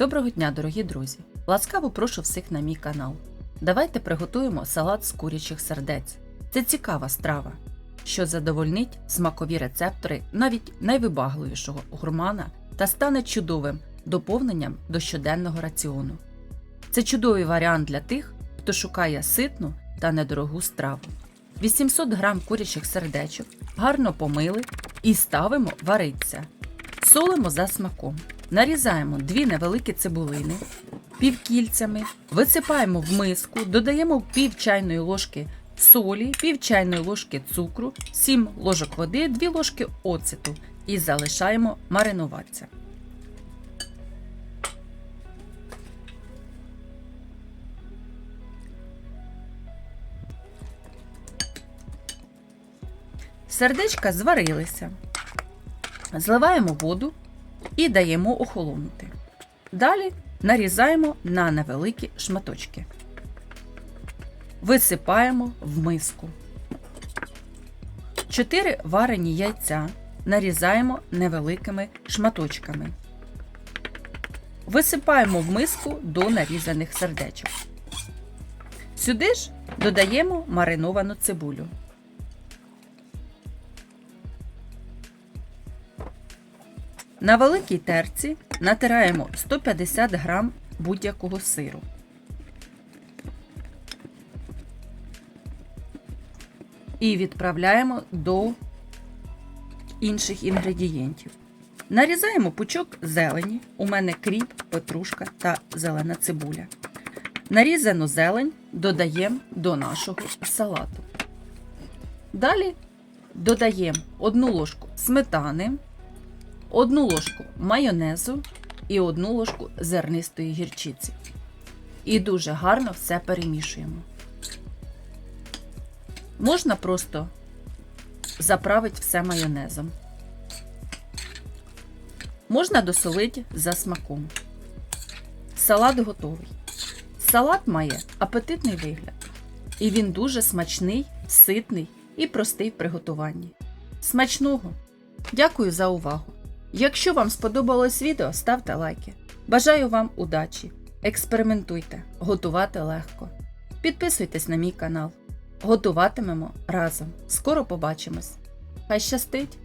Доброго дня, дорогі друзі! Ласкаво прошу всіх на мій канал. Давайте приготуємо салат з курячих сердець. Це цікава страва, що задовольнить смакові рецептори навіть найвибагливішого гурмана та стане чудовим доповненням до щоденного раціону. Це чудовий варіант для тих, хто шукає ситну та недорогу страву. 800 г курячих сердечок гарно помили і ставимо варитися. Солимо за смаком. Нарізаємо дві невеликі цибулини півкільцями, висипаємо в миску, додаємо пів чайної ложки солі, пів чайної ложки цукру, 7 ложок води, 2 ложки оцету і залишаємо маринуватися. Сердечка зварилися. Зливаємо воду і даємо охолонути. Далі нарізаємо на невеликі шматочки. Висипаємо в миску. 4 варені яйця нарізаємо невеликими шматочками. Висипаємо в миску до нарізаних сердечок. Сюди ж додаємо мариновану цибулю. На великій терці натираємо 150 г будь-якого сиру. І відправляємо до інших інгредієнтів. Нарізаємо пучок зелені. У мене кріп, петрушка та зелена цибуля. Нарізану зелень додаємо до нашого салату. Далі додаємо 1 ложку сметани одну ложку майонезу і одну ложку зернистої гірчиці. І дуже гарно все перемішуємо. Можна просто заправити все майонезом. Можна досолити за смаком. Салат готовий. Салат має апетитний вигляд. І він дуже смачний, ситний і простий в приготуванні. Смачного! Дякую за увагу! Якщо вам сподобалось відео, ставте лайки. Бажаю вам удачі! Експериментуйте, готувати легко. Підписуйтесь на мій канал. Готуватимемо разом. Скоро побачимось. Хай щастить!